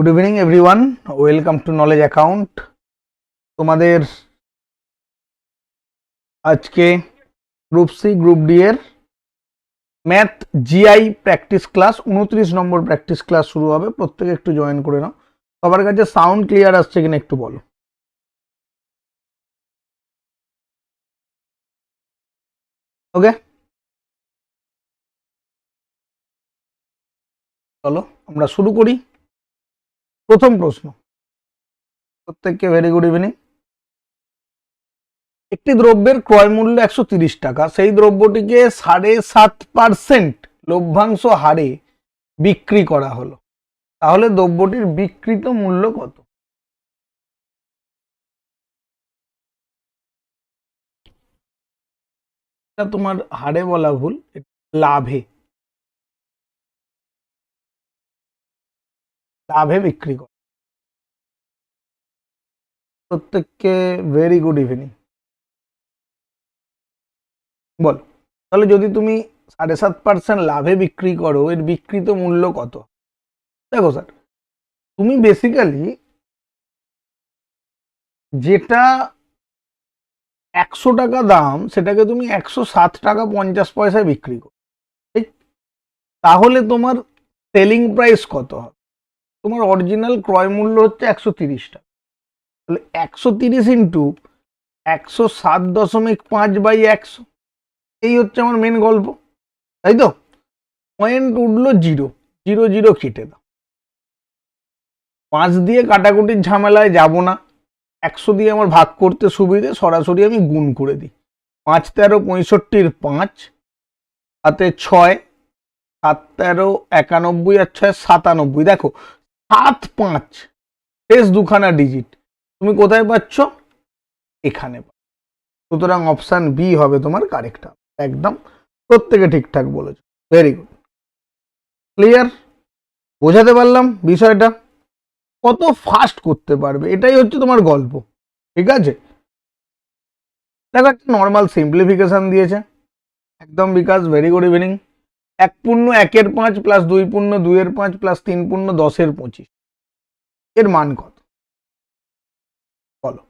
Good evening everyone welcome to knowledge account তোমাদের আজকে group C group D এর math GI practice class উনত্রিশ নম্বর প্র্যাকটিস ক্লাস শুরু হবে। প্রত্যেকে একটু জয়েন করে নাও। সবার কাছে সাউন্ড ক্লিয়ার আসছে কিনা একটু বলো। ওকে চলো, আমরা শুরু করি। প্রথম প্রশ্ন। প্রত্যেককে ভেরি গুড ইভিনিং একটি দ্রব্যের ক্রয় মূল্য একশো টাকা, সেই দ্রব্যটিকে সাড়ে সাত পার্সেন্ট লভ্যাংশ হারে বিক্রি করা হলো। তাহলে দ্রব্যটির বিক্রিত মূল্য কত? তোমার হারে বলা ভুল লাভে। লাভে বিক্রি কর। প্রত্যেককে ভেরি গুড ইভিনিং বল, তাহলে যদি তুমি সাড়ে সাত পার্সেন্ট লাভে বিক্রি করো, এর বিক্রিত মূল্য কত? দেখো স্যার তুমি বেসিক্যালি যেটা একশো টাকা দাম, সেটাকে তুমি একশো সাত টাকা পঞ্চাশ পয়সায় বিক্রি করো। ঠিক? তাহলে তোমার সেলিং প্রাইস কত হবে? তোমার অরিজিনাল ক্রয় মূল্য হচ্ছে একশো তিরিশ টাকা তাহলে একশো তিরিশ ইন্টু একশো সাত দশমিক পাঁচ বাই একশো, এই হচ্ছে আমার মেন গল্প, তাই তো? পয়েন্ট উঠল জিরো জিরো জিরো কেটে দাও। পাঁচ দিয়ে কাটাকুটির ঝামেলায় যাব না, একশো দিয়ে আমার ভাগ করতে সুবিধে, সরাসরি আমি গুণ করে দিই। পাঁচ তেরো পঁয়ষট্টির পাঁচ হাতে ছয়, সাত তেরো একানব্বই আর ছয় সাতানব্বই। দেখো সাত পাঁচ শেষ দুখানা ডিজিট তুমি কোথায় পাচ্ছ? এখানে। সুতরাং অপশান বি হবে তোমার কারেক্ট একদম প্রত্যেকে ঠিকঠাক বলেছ। ভেরি গুড ক্লিয়ার বোঝাতে পারলাম বিষয়টা? কত ফাস্ট করতে পারবে? এটাই হচ্ছে তোমার গল্প। ঠিক আছে? দেখো, একটা নর্মাল সিম্পলিফিকেশন দিয়েছে। একদম বিকাশ ভেরি গুড ইভিনিং এক পূর্ণ একের পাঁচ প্লাস দুই পূর্ণ দুইয়ের পাঁচ প্লাস তিন পূর্ণ দশের পঁচিশ। এর মান কত? বলো।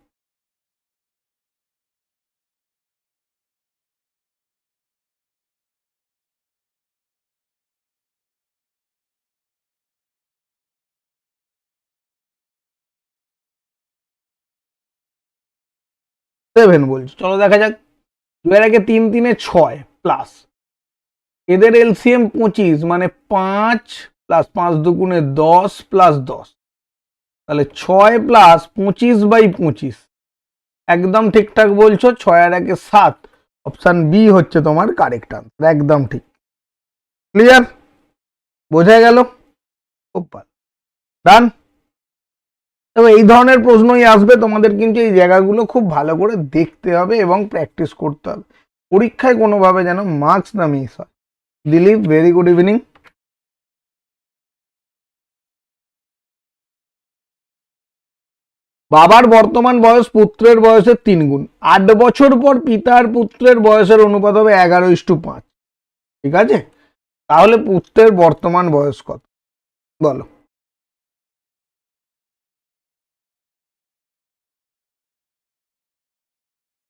সেভেন বলছি। চলো দেখা যাক। দুয়ের আগে তিন, তিনে ছয় প্লাস এদের এলসিএম পঁচিশ মানে পাঁচ প্লাস পাঁচ দুগুণে দশ প্লাস দশ। তাহলে ছয় প্লাস পঁচিশ বাই পঁচিশ। একদম ঠিকঠাক বলছো, ছয় আর একে সাত। অপশান বি হচ্ছে তোমার কারেক্ট আনসার একদম ঠিক। ক্লিয়ার বোঝা গেল? খুব ভালো। ডান তবে এই ধরনের প্রশ্নই আসবে, তোমাদের কিন্তু এই জায়গাগুলো খুব ভালো করে দেখতে হবে এবং প্র্যাকটিস করতে হবে। পরীক্ষায় কোনোভাবে যেন মার্কস না মিস হয়। দিলীপ ভেরি গুড ইভিনিং বাবার বর্তমান বয়স পুত্রের বয়সের তিন গুণ। আট বছর পর পিতার পুত্রের বয়সের অনুপাত হবে এগারো ইস্টু পাঁচ। ঠিক আছে? তাহলে পুত্রের বর্তমান বয়স কত? বলো।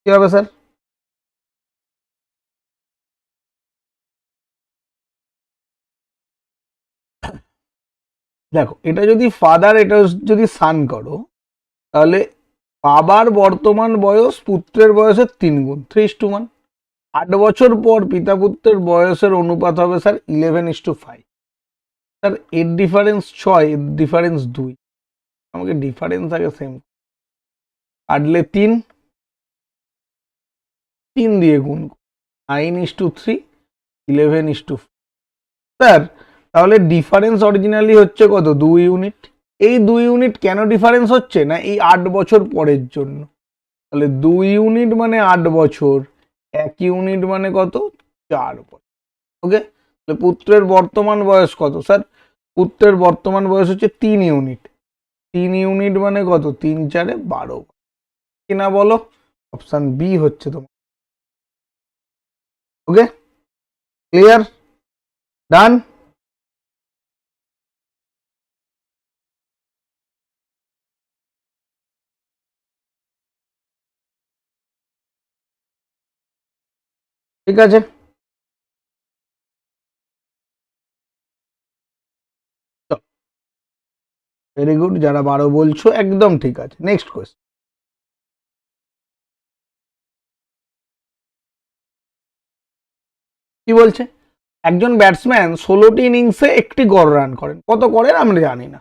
কি হবে স্যার? দেখো, এটা যদি ফাদার এটা যদি সান করো, তাহলে বাবার বর্তমান বয়স পুত্রের বয়সের তিন গুণ থ্রি ইস টু ওয়ান আট বছর পর পিতা পুত্রের বয়সের অনুপাত হবে sir eleven is two five sir এর ডিফারেন্স ছয়, এর ডিফারেন্স দুই। আমাকে ডিফারেন্স আগে সেম আটলে তিন তিন দিয়ে গুণ nine is two three eleven is two sir তাহলে ডিফারেন্স অরিজিনালি হচ্ছে কত? দুই ইউনিট এই দুই ইউনিট কেন ডিফারেন্স হচ্ছে? না এই আট বছর পরের জন্য? তাহলে দুই ইউনিট মানে আট বছর, এক ইউনিট মানে কত? চার বছর। ওকে তাহলে পুত্রের বর্তমান বয়স কত? স্যার পুত্রের বর্তমান বয়স হচ্ছে তিন ইউনিট তিন ইউনিট মানে কত? তিন চারে বারো কিনা বলো? অপশান বি হচ্ছে তোমার। ওকে ক্লিয়ার ডান ঠিক আছে। ভেরি গুড যারা বারো বলছো, একদম ঠিক আছে। নেক্সট কোয়েশ্চেন কি বলছে? একজন ব্যাটসম্যান ষোলোটি ইনিংসে একটি গড় রান করেন। কত করেন আমরা জানি না।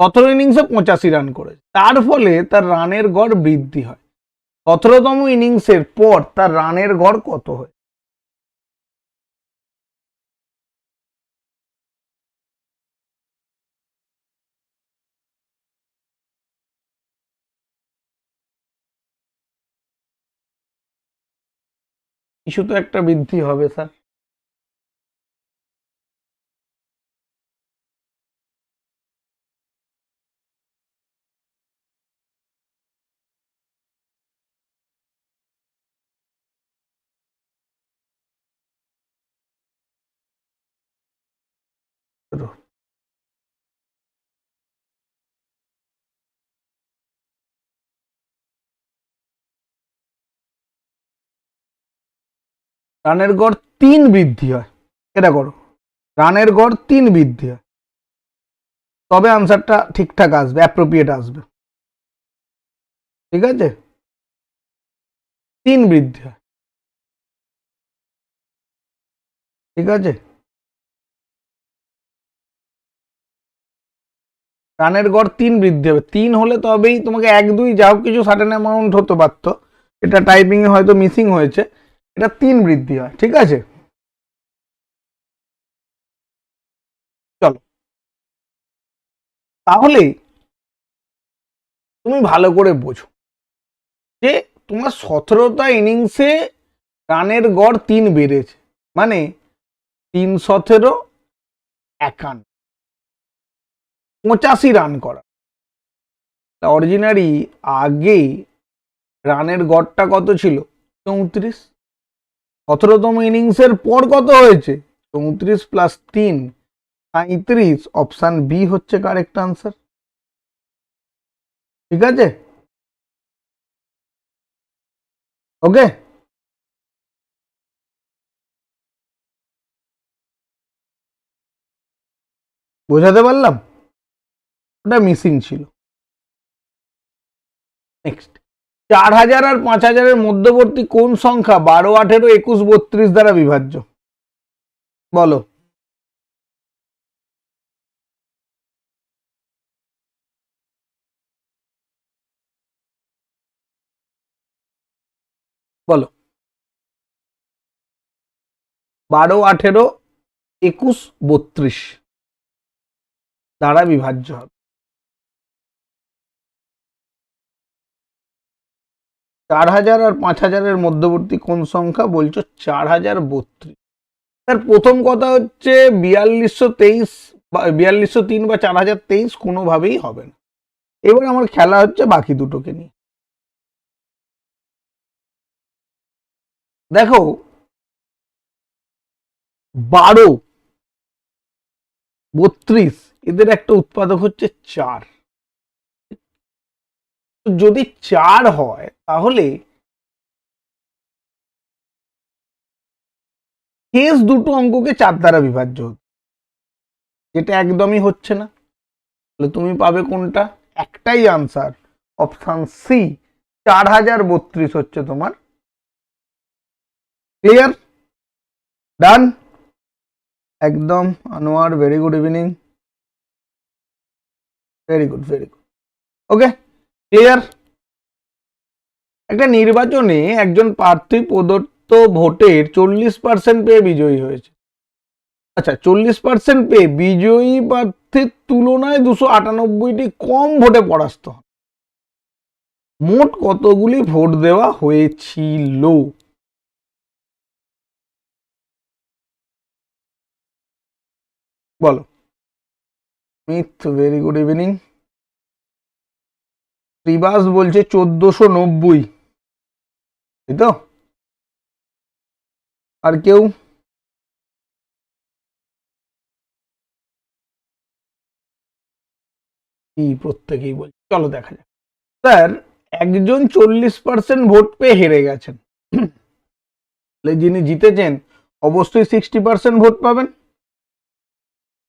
সতেরো ইনিংসে পঁচাশি রান করে তার ফলে তার রানের গড় বৃদ্ধি হয়। সতেরোতম ইনিংসের পর তার রানের গড় কত হয়? কিছু তো একটা বৃদ্ধি হবে স্যার। রানের গড় তিন বৃদ্ধি হয়। এটা করো। রানের গড় তিন বৃদ্ধি হয়। তবে আনসারটা ঠিকঠাক আসবে অ্যাপ্রোপ্রিয়েট আসবে। ঠিক আছে? তিন বৃদ্ধি হয়। ঠিক আছে? রানের গড় তিন বৃদ্ধি হবে। তিন হলে তবেই তোমাকে এক দুই যাও কিছু সার্টেন অ্যামাউন্ট হতে পারতো। এটা টাইপিংয়ে হয়তো মিসিং হয়েছে। এটা তিন বৃদ্ধি হয়, ঠিক আছে? চলো। তাহলে তুমি ভালো করে বোঝো যে তোমার সতেরোটা ইনিংসে রানের গড় তিন বেড়েছে মানে তিন সতেরো, একান্ন। পঁচাশি রান করা। অরিজিনারি আগে রানের গড়টা কত ছিল? চৌত্রিশ। সতেরোতম ইনিংসের পর কত হয়েছে? চৌত্রিশ প্লাস তিন সাঁত্রিশ অপশান বি হচ্ছে কারেক্ট আনসার ঠিক আছে? ওকে বোঝাতে পারলাম? ওটা মিসিং ছিল। নেক্সট চার হাজার আর পাঁচ হাজারের মধ্যবর্তী কোন সংখ্যা বারো, আঠেরো, একুশ, বত্রিশ দ্বারা বিভাজ্য? বলো। বলো। বারো, আঠেরো, একুশ, বত্রিশ দ্বারা বিভাজ্য হবে। চার হাজার আর পাঁচ হাজারের মধ্যবর্তী কোন সংখ্যা বলছো? চার হাজার বত্রিশ। তার প্রথম কথা হচ্ছে বিয়াল্লিশশো তেইশ বা বিয়াল্লিশশো তিন বা চার হাজার তেইশ কোনোভাবেই হবে না। এবার আমার খেলা হচ্ছে বাকি দুটোকে নিয়ে। দেখো, বারো, বত্রিশ, এদের একটা উৎপাদক হচ্ছে চার। যদি চার হয়, তাহলে শেষ দুটো অঙ্ককে চার দ্বারা বিভাজ্য যেটা একদমই হচ্ছে না। তাহলে তুমি পাবে কোনটা? একটাই আনসার অপশান সি চার হাজার বত্রিশ হচ্ছে তোমার। ক্লিয়ার ডান একদম, Anwar very good evening very good very good okay clear একটা নির্বাচনে একজন প্রার্থী প্রদত্ত ভোটের চল্লিশ পার্সেন্ট পেয়ে বিজয়ী হয়েছে। আচ্ছা চল্লিশ পার্সেন্ট পেয়ে বিজয়ী প্রার্থীর তুলনায় দুশো আটানব্বইটি কম ভোটে পরাস্ত মোট কতগুলি ভোট দেওয়া হয়েছিল? বলো। মিথ ভেরি গুড ইভিনিং ত্রিবাস বলছে চোদ্দশো নব্বই। তো? আর কেউ? প্রত্যেকেই বলছে চলো দেখা যাক। স্যার, একজন চল্লিশ পার্সেন্ট ভোট পেয়ে হেরে গেছেন। যিনি জিতেছেন, অবশ্যই সিক্সটি পার্সেন্ট ভোট পাবেন।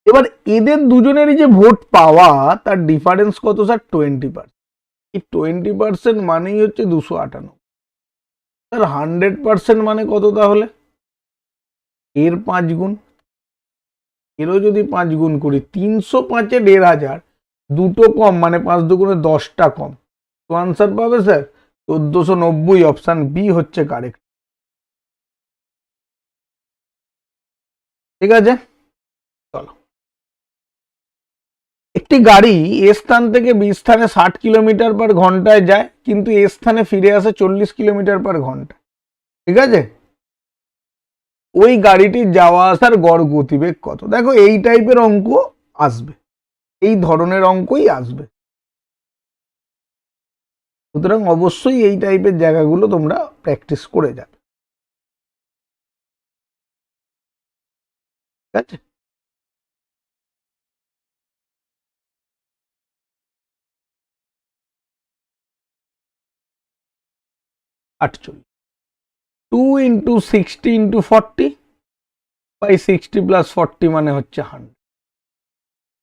এবার এদের দুজনেরই যে ভোট পাওয়া, তার ডিফারেন্স কত sir? Twenty percent twenty percent মানেই হচ্ছে দুশো আটান্ন। স্যার হান্ড্রেড পার্সেন্ট মানে কত তাহলে? এর পাঁচ গুণ। এরও যদি পাঁচ গুণ করি, তিনশো পাঁচে দেড় হাজার, দুটো কম মানে পাঁচ দুগুণে দশটা কম। তো আনসার পাবে স্যার চোদ্দোশো নব্বই অপশান বি হচ্ছে কারেক্ট ঠিক আছে? চলো। একটি গাড়ি এ স্থান থেকে বি স্থানে ষাট কিলোমিটার পার ঘন্টায় যায়, কিন্তু এ স্থানে ফিরে আসে চল্লিশ কিলোমিটার পার ঘণ্টা। ঠিক আছে? ওই গাড়িটির যাওয়া আসার গড় গতিবেগ কত? দেখো, এই টাইপের অঙ্ক আসবে। এই ধরনের অঙ্কই আসবে। সুতরাং অবশ্যই এই টাইপের জায়গাগুলো তোমরা প্র্যাকটিস করে যাবে। ঠিক আছে? আটচল্লিশ। Two into sixty into forty by sixty plus forty মানে হচ্ছে হান্ড্রেড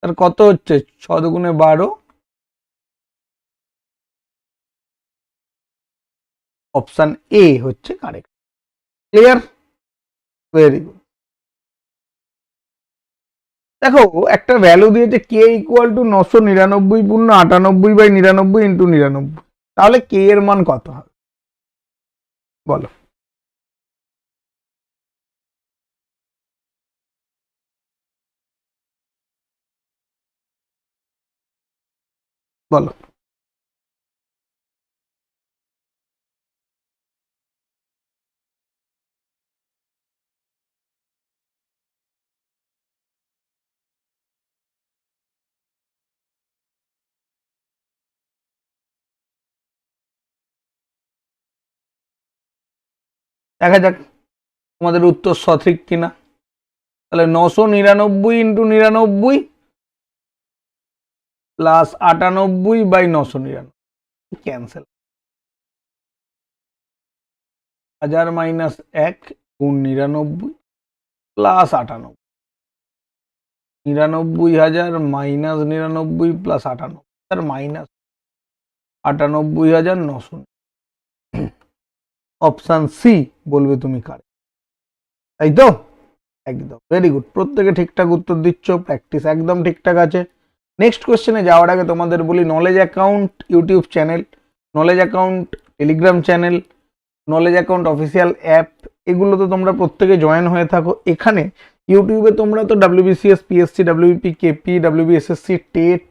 তার কত হচ্ছে? ছ দুগুণে বারো। অপশান এ হচ্ছে কারেক্ট ক্লিয়ার ভেরি গুড দেখো, একটা ভ্যালু দিয়েছে কে ইকুয়াল টু নশো নিরানব্বই পূর্ণ আটানব্বই বাই নিরানব্বই ইন্টু নিরানব্বই, তাহলে কে এর মান কত হবে? বলো বলো দেখা যাক তোমাদের উত্তর সঠিক কিনা। তাহলে নশো নিরানব্বই ইন্টু নিরানব্বই প্লাস আটানব্বই বাই নশো নিরানব্বই। ক্যান্সেল। হাজার মাইনাস এক গুণ নিরানব্বই প্লাস আটানব্বই। নিরানব্বই হাজার মাইনাস নিরানব্বই প্লাস আটানব্বই। হাজার মাইনাস আটানব্বই হাজার নশো। অপশান সি বলবে তুমি কার। তাই তো? একদম। ভেরি গুড প্রত্যেকে ঠিকঠাক উত্তর দিচ্ছ প্র্যাকটিস একদম ঠিকঠাক আছে। নেক্সট কোশ্চেনে যাওয়ার আগে তোমাদের বলি knowledge account YouTube channel knowledge account Telegram channel knowledge account official app এগুলো তো তোমরা প্রত্যেকে জয়েন হয়ে থাকো। এখানে ইউটিউবে তোমরা তো WBCS PSC WBP KP WBSSC TET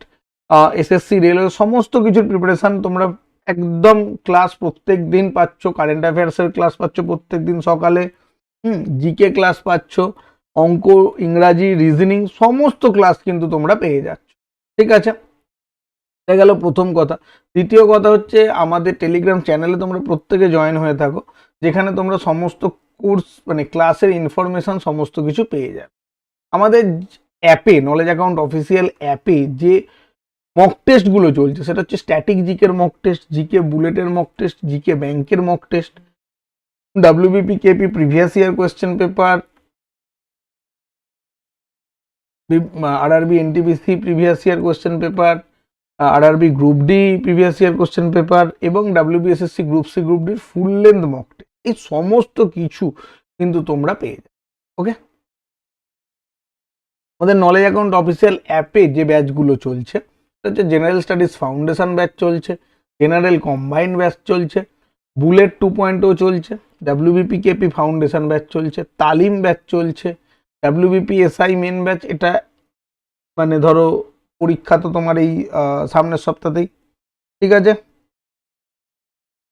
SSC railway সমস্ত কিছুর প্রিপারেশান তোমরা একদম ক্লাস প্রত্যেক দিন পাচ্ছ কারেন্ট অ্যাফেয়ার্সের ক্লাস পাচ্ছ প্রত্যেক দিন সকালে। হুম জিকে ক্লাস পাচ্ছ, অঙ্ক, ইংরাজি রিজনিং সমস্ত ক্লাস কিন্তু তোমরা পেয়ে যাচ্ছ। ঠিক আছে? এটা গেল প্রথম কথা। দ্বিতীয় কথা হচ্ছে, আমাদের টেলিগ্রাম চ্যানেলে তোমরা প্রত্যেকে জয়েন হয়ে থাকো, যেখানে তোমরা সমস্ত কোর্স মানে ক্লাসের ইনফরমেশন সমস্ত কিছু পেয়ে যাবে। আমাদের অ্যাপে নলেজ অ্যাকাউন্ট অফিসিয়াল অ্যাপে যে মক টেস্টগুলো চলছে। সেটা হচ্ছে স্ট্যাটিক জিকের মক টেস্ট জিকে বুলেটের মক টেস্ট জিকে ব্যাংকের mock test WBP KP previous year question paper আর RRB NTPC previous year question paper আর RRB group D previous year question paper এবং ডাব্লিউবিএসএসসি গ্রুপ সি গ্রুপ ডির full length mock test এই সমস্ত কিছু কিন্তু তোমরা পেয়ে যাবে ওকে আমাদের নলেজ অ্যাকাউন্ট অফিসিয়াল অ্যাপে যে ব্যাচগুলো চলছে হচ্ছে জেনারেল স্টাডিজ ফাউন্ডেশন ব্যাচ চলছে জেনারেল কম্বাইন্ড ব্যাচ চলছে বুলেট টু পয়েন্টও চলছে ডাব্লিউবিপি কেপি ফাউন্ডেশন ব্যাচ চলছে, তালিম ব্যাচ চলছে ডাব্লিউবিপি এসআই মেন ব্যাচ এটা মানে ধরো পরীক্ষা তো তোমার এই সামনের সপ্তাহতেই, ঠিক আছে?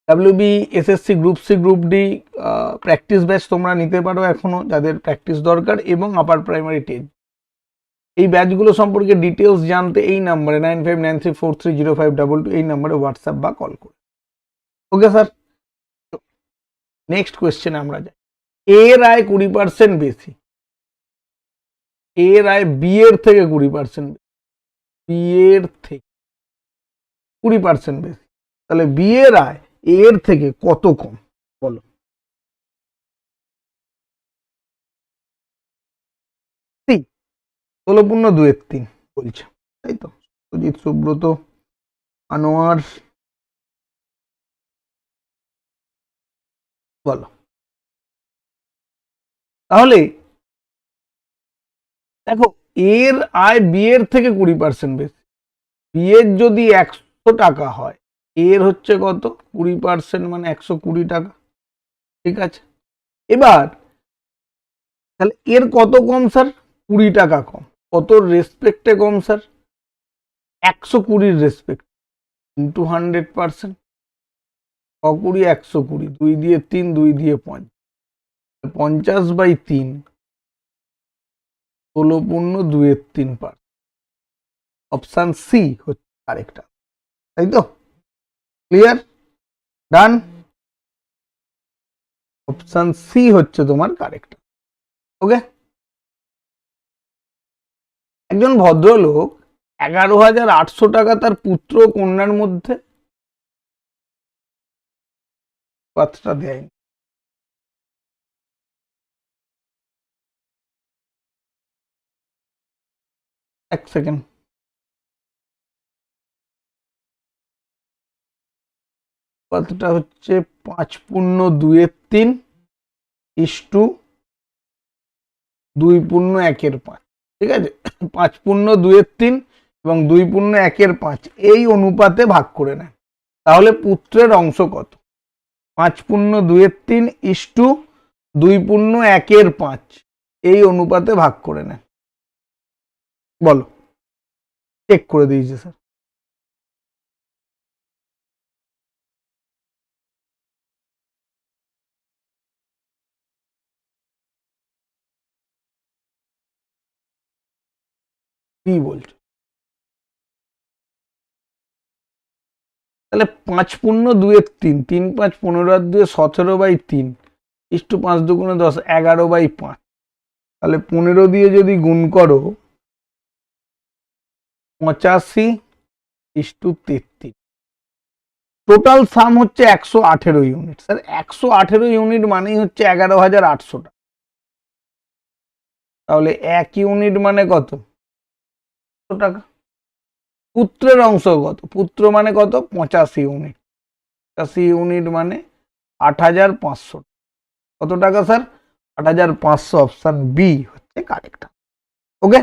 WB SSC group C group D practice batch তোমরা নিতে পারো এখনও যাদের প্র্যাকটিস দরকার, এবং আপার প্রাইমারি টেন এই ব্যাচগুলো সম্পর্কে ডিটেলস জানতে এই নাম্বারে nine four three five double এই নাম্বারে হোয়াটসঅ্যাপ বা কল করুন। ওকে স্যার নেক্সট কোয়েশ্চেনে আমরা যাই। এ রায় কুড়ি পার্সেন্ট বেশি। এ রায় বি এর থেকে কুড়ি পার্সেন্ট বি এর থেকে কুড়ি পার্সেন্ট বেশি। তাহলে বি এর রায় এর থেকে কত কম? বলো। ষোলো পূর্ণ দুয়ের তিন বলছে। তাই তো, সুজিত, সুব্রত, আনোয়ার। বলো। তাহলে দেখো, এর আয় বিয়ের থেকে কুড়ি পার্সেন্ট বেশি। বিয়ের যদি একশো টাকা হয়, এর হচ্ছে কত? কুড়ি পার্সেন্ট মানে একশো কুড়ি টাকা। ঠিক আছে? এবার, তাহলে এর কত কম, স্যার? কুড়ি টাকা কম। কত রেসপেক্টে কম স্যার একশো কুড়ির রেসপেক্ট ইন্টু হান্ড্রেড পার্সেন্ট কুড়ি একশো কুড়ি, দুই দিয়ে তিন, দুই দিয়ে পঞ্চাশ পঞ্চাশ বাই তিন, ষোলো পূর্ণ দুয়ের তিন পার। অপশান সি হচ্ছে আরেকটা। তাই তো? ক্লিয়ার ডান অপশান সি হচ্ছে তোমার কারেক্ট ওকে একজন ভদ্রলোক এগারো হাজার আটশো টাকা তার পুত্র কন্যার মধ্যে পাত্রটা দেয়নি। এক সেকেন্ড। কতটা হচ্ছে পাঁচ পূর্ণ দুয়ের তিন ইস টু দুই পূর্ণ একের পাঁচ। ঠিক আছে? পাঁচ পূর্ণ দুয়ের তিন এবং দুই পূর্ণ একের পাঁচ, এই অনুপাতে ভাগ করে নেন। তাহলে পুত্রের অংশ কত? পাঁচ পূর্ণ দুয়ের তিন ইস্টু দুই পূর্ণ একের পাঁচ, এই অনুপাতে ভাগ করে নেন। বলো। চেক করে দিয়েছে স্যার কি বলছো তাহলে পাঁচ পূর্ণ দুয়ের তিন তিন পাঁচ পনেরো আর দুয়ে সতেরো বাই তিন ইস্টু পাঁচ দুগুণে দশ, এগারো বাই পাঁচ। তাহলে পনেরো দিয়ে যদি গুণ করো, পঁচাশি ইস্টু তেত্রিশ। টোটাল সাম হচ্ছে একশো আঠেরো ইউনিট। স্যার, একশো আঠেরো ইউনিট মানেই হচ্ছে এগারো হাজার আটশো টাকা। তাহলে এক ইউনিট মানে কত? টাকা। পুত্রের অংশ কত? পুত্র মানে কত? পঁচাশি ইউনিট। পঁচাশি ইউনিট মানে আট হাজার পাঁচশো। কত টাকা, স্যার? আট হাজার পাঁচশো অপশান বি হচ্ছে কারেক্ট ওকে?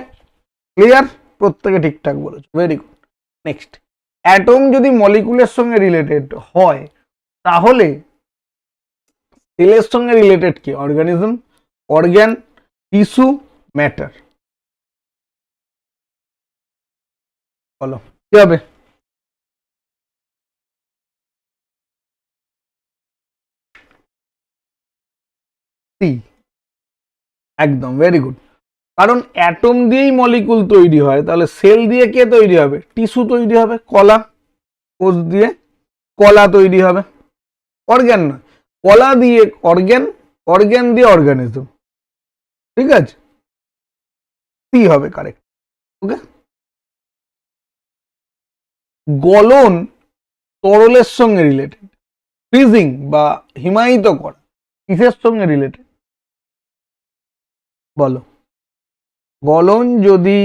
ক্লিয়ার? প্রত্যেকে ঠিকঠাক বলেছ। ভেরি গুড নেক্সট অ্যাটম যদি মলিকুলের সঙ্গে রিলেটেড হয়, তাহলে সেলের সঙ্গে রিলেটেড কি? অর্গানিজম অর্গ্যান টিস্যু ম্যাটার বলো, কি হবে? একদম ভেরি গুড কারণ অ্যাটম দিয়েই মলিকুল তৈরি হয়, তাহলে সেল দিয়ে কে তৈরি হবে? টিস্যু তৈরি হবে, কলা, কোষ দিয়ে কলা তৈরি হবে। অর্গ্যান না কলা দিয়ে অর্গ্যান অর্গ্যান দিয়ে অর্গানিজম ঠিক আছে? সি হবে কারেক্ট ওকে গলন তরলের সঙ্গে রিলেটেড ফ্রিজিং বা হিমায়িত করা, কিসের সঙ্গে রিলেটেড বলো। গলন যদি,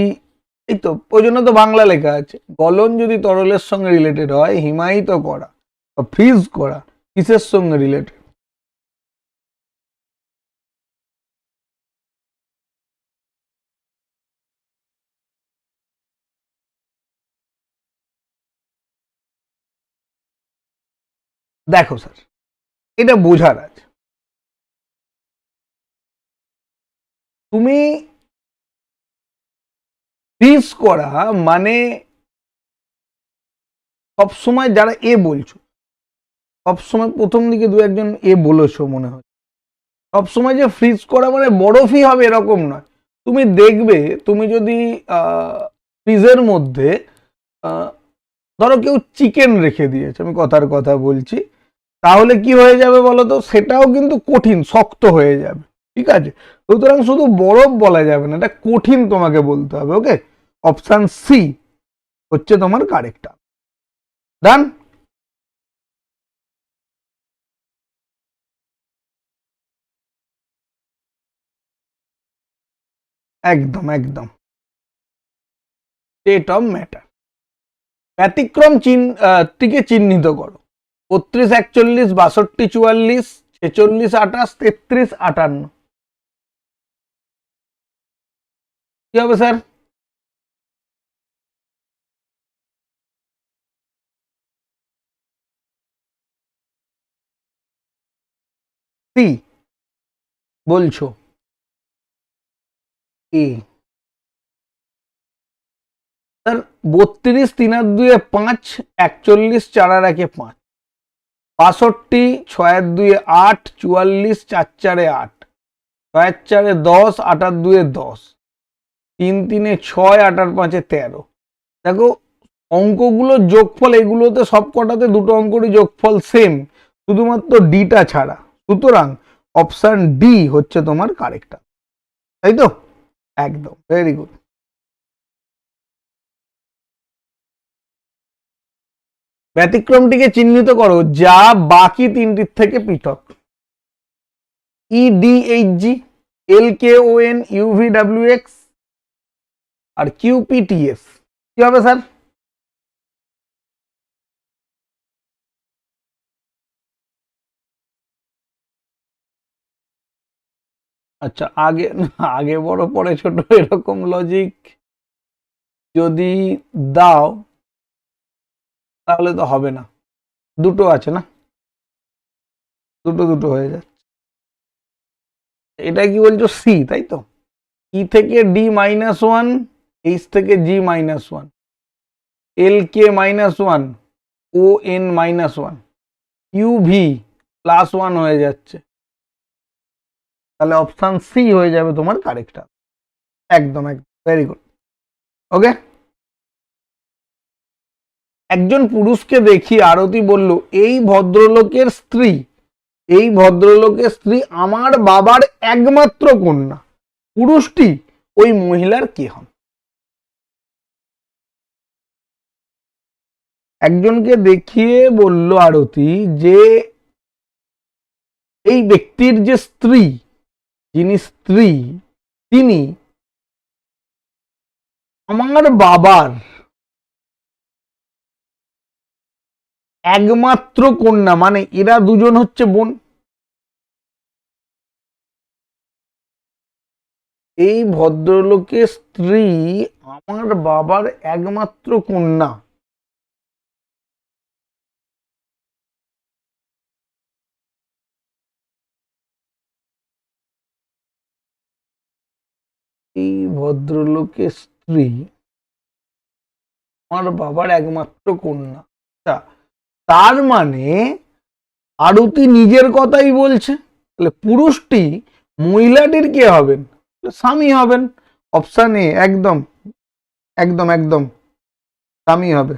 এই তো, ওই জন্য তো বাংলা লেখা আছে, গলন যদি তরলের সঙ্গে রিলেটেড হয়, হিমায়িত করা বা ফ্রিজ করা, কিসের সঙ্গে রিলেটেড দেখো স্যার, এটা বোঝার আছে। তুমি ফ্রিজ করা মানে সবসময় যারা এ বলছো, সবসময় প্রথম দিকে দু একজন এ বলেছ মনে হয়। সবসময় যে ফ্রিজ করা মানে বরফই হবে এরকম নয়। তুমি দেখবে, তুমি যদি ফ্রিজের মধ্যে ধরো কেউ চিকেন রেখে দিয়েছে, আমি কথার কথা বলছি। তাহলে কি হয়ে যাবে বলো তো সেটাও কিন্তু কঠিন শক্ত হয়ে যাবে। ঠিক আছে? সুতরাং শুধু বরফ বলা যাবে না এটা কঠিন তোমাকে বলতে হবে ওকে অপশান সি হচ্ছে তোমার কারেক্ট ডান একদম একদম। স্টেট অফ ম্যাটার ব্যতিক্রম আহ, টিকে চিহ্নিত করো। বত্রিশ, একচল্লিশ, বাষট্টি, চুয়াল্লিশ, ছেচল্লিশ, আঠাশ, তেত্রিশ, আটান্ন। কি হবে, স্যার? সি বলছো? এ স্যার, বত্রিশ, তিন আর দুয়ে পাঁচ, একচল্লিশ, চার আর একে পাঁচ। বাষট্টি ছয় আর দুয়ে আট, চুয়াল্লিশ চার চারে আট ছয়ের চারে দশ আট আর দুয়ে দশ, তিন, তিনে ছয় আট আর পাঁচে তেরো। দেখো অঙ্কগুলো যোগফল, এগুলোতে সব কটাতে দুটো অঙ্করই যোগফল সেম শুধুমাত্র ডিটা ছাড়া। সুতরাং অপশান ডি হচ্ছে তোমার কারেক্ট তাই তো? একদম ভেরি গুড ব্যতিক্রমটিকে চিহ্নিত করো, যা বাকি তিনটির থেকে পৃথক। EDHG L K O N UV W X R QPTS কি হবে স্যার? আচ্ছা আগে আগে বড়, পরে ছোট, এরকম লজিক যদি দাও তাহলে তো হবে না। দুটো আছে না? দুটো দুটো হয়ে যাচ্ছে। এটা কি বলছো? সি তাই তো? ই থেকে ডি মাইনাস ওয়ান এইচ থেকে G minus one L K minus one O N minus one U V plus one হয়ে যাচ্ছে। তাহলে অপশান সি হয়ে যাবে তোমার কারেক্ট একদম একদম। ভেরি গুড ওকে একজন পুরুষকে দেখি আরতি বলল, এই ভদ্রলোকের স্ত্রী, এই ভদ্রলোকের স্ত্রী আমার বাবার একমাত্র কন্যা। পুরুষটি ওই মহিলার কে হন? একজনকে দেখিয়ে বলল আরতি যে, এই ব্যক্তির যে স্ত্রী, যিনি স্ত্রী, তিনি আমার বাবার একমাত্র কন্যা মানে এরা দুজন হচ্ছে বোন। এই ভদ্রলোকের স্ত্রী আমার বাবার একমাত্র কন্যা। এই ভদ্রলোকের স্ত্রী আমার বাবার একমাত্র কন্যা। আচ্ছা তার মানে আরতি নিজের কথাই বলছে। তাহলে পুরুষটি মহিলাটির কে হবেন? স্বামী হবেন। অপশান এ একদম একদম একদম, স্বামী হবে।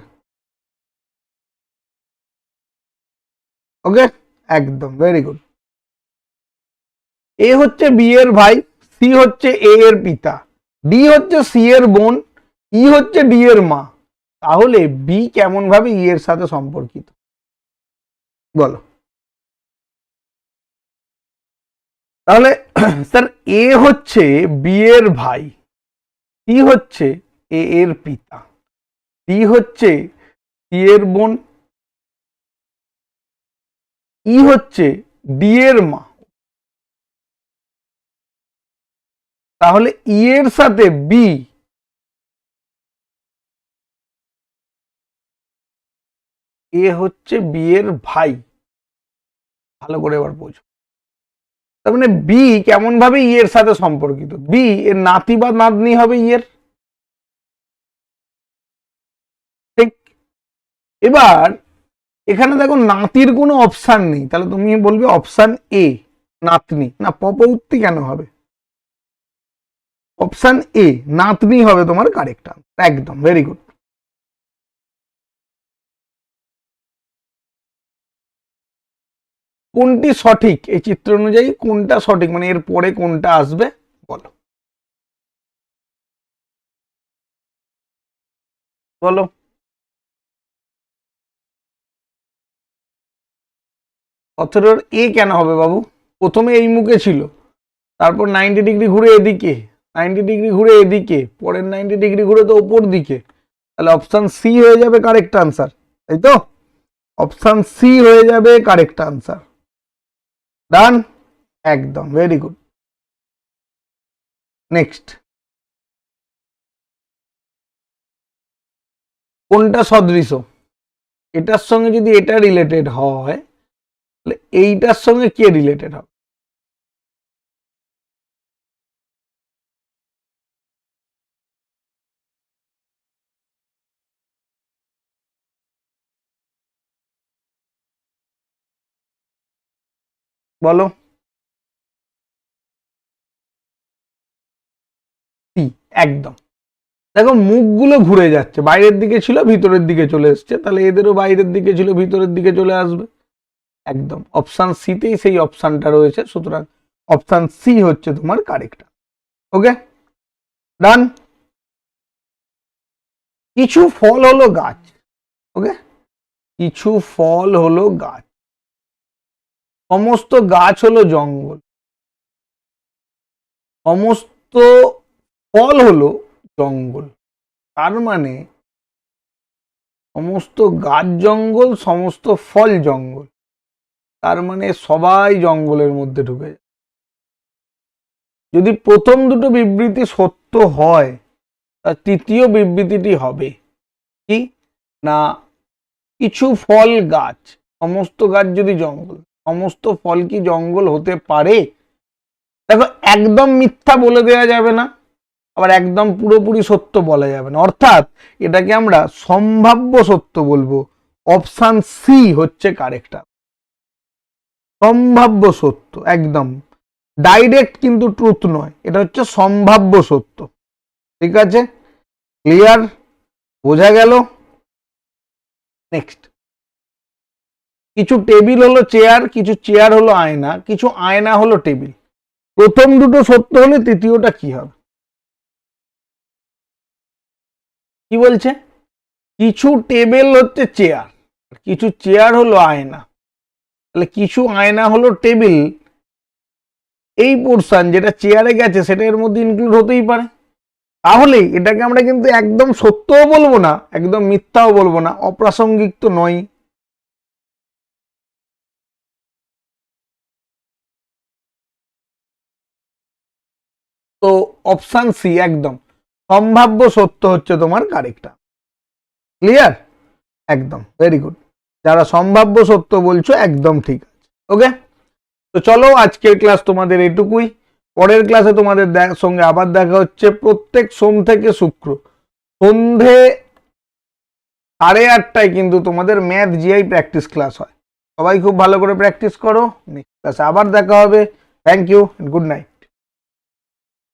ওকে একদম ভেরি গুড এ হচ্ছে বি এর ভাই সি হচ্ছে এ এর পিতা। ডি হচ্ছে সি এর বোন ই হচ্ছে ডি এর মা। তাহলে বি কেমন ভাবে ই এর সাথে সম্পর্কিত? বলো। তাহলে স্যার, এ হচ্ছে বি এর ভাই সি হচ্ছে এ এর পিতা ডি হচ্ছে সি এর বোন, ই হচ্ছে ডি এর মা। তাহলে ই এর সাথে বি এ হচ্ছে বি এর ভাই। ভালো করে এবার বোঝো। তার মানে বি কেমন ভাবে ই এর সাথে সম্পর্কিত? বি এর নাতি বা নাতনি হবে ই এর? ঠিক? এবার এখানে দেখো নাতির কোনো অপশান নেই। তাহলে তুমি বলবে অপশান এ নাতনি। না পপৌত্তি কেন হবে? অপশান এ নাতনি হবে তোমার কারেক্ট একদম ভেরি গুড কোনটি সঠিক? এই চিত্র অনুযায়ী কোনটা সঠিক? মানে এর পরে কোনটা আসবে? বলো। বলো। সতেরোর এ কেন হবে বাবু? প্রথমে এই মুখে ছিল। তারপর নাইনটি ডিগ্রি ঘুরে এদিকে। নাইনটি ডিগ্রি ঘুরে এদিকে। পরের নাইনটি ডিগ্রি ঘুরে তো ওপর দিকে। তাহলে অপশান সি হয়ে যাবে কারেক্ট আনসার তাই তো? অপশান সি হয়ে যাবে কারেক্ট আনসার ডান একদম ভেরি গুড নেক্সট কোনটা সদৃশ এটার সঙ্গে যদি এটা রিলেটেড হয়, তাহলে এইটার সঙ্গে কে রিলেটেড হবে? বলো। একদম। দেখো, মুখগুলো ঘুরে যাচ্ছে। বাইরের দিকে ছিল, ভিতরের দিকে চলে এসছে। তাহলে এদেরও বাইরের দিকে ছিল, ভিতরের দিকে চলে আসবে। একদম। অপশান সিতেই সেই অপশানটা রয়েছে। সুতরাং অপশান সি হচ্ছে তোমার কারেক্ট ওকে ডান কিছু ফল হলো গাছ। ওকে কিছু ফল হলো গাছ। সমস্ত গাছ হলো জঙ্গল। সমস্ত ফল হলো জঙ্গল। তার মানে সমস্ত গাছ জঙ্গল, সমস্ত ফল জঙ্গল। তার মানে সবাই জঙ্গলের মধ্যে ঢুকে যায়। যদি প্রথম দুটো বিবৃতি সত্য হয় তার তৃতীয় বিবৃতিটি হবে কি? না, কিছু ফল গাছ, সমস্ত গাছ যদি জঙ্গল সমস্ত ফল কি জঙ্গল হতে পারে? দেখো, একদম মিথ্যা বলে দেওয়া যাবে না, আবার একদম পুরোপুরি সত্য বলা যাবে না। অর্থাৎ এটাকে আমরা সম্ভাব্য সত্য বলব। অপশান সি হচ্ছে কারেক্ট সম্ভাব্য সত্য, একদম। ডাইরেক্ট কিন্তু ট্রুথ নয়, এটা হচ্ছে সম্ভাব্য সত্য। ঠিক আছে? ক্লিয়ার বোঝা গেল? নেক্সট কিছু টেবিল হলো চেয়ার, কিছু চেয়ার হলো আয়না, কিছু আয়না হলো টেবিল। প্রথম দুটো সত্য হলে তৃতীয়টা কি হবে? কি বলছে? কিছু টেবিল হচ্ছে চেয়ার, কিছু চেয়ার হলো আয়না। তাহলে কিছু আয়না হলো টেবিল, এই পোর্শন যেটা চেয়ারে গেছে সেটা এর মধ্যে ইনক্লুড হতেই পারে। তাহলে এটাকে আমরা কিন্তু একদম সত্যও বলব না, একদম মিথ্যাও বলব না, অপ্রাসঙ্গিক তো নয় তো অপশান সি একদম। সম্ভাব্য সত্য হচ্ছে তোমার কারেক্টটা। ক্লিয়ার একদম ভেরি গুড যারা সম্ভাব্য সত্য বলছো, একদম ঠিক আছে ওকে তো চলো আজকের ক্লাস তোমাদের এটুকুই। পরের ক্লাসে তোমাদের সঙ্গে আবার দেখা হচ্ছে প্রত্যেক সোম থেকে শুক্র। সন্ধে সাড়ে আটটায় কিন্তু তোমাদের ম্যাথ জিআই প্র্যাকটিস ক্লাস হয়। সবাই খুব ভালো করে প্র্যাকটিস করো। নেক্সট ক্লাসে আবার দেখা হবে। Thank you good night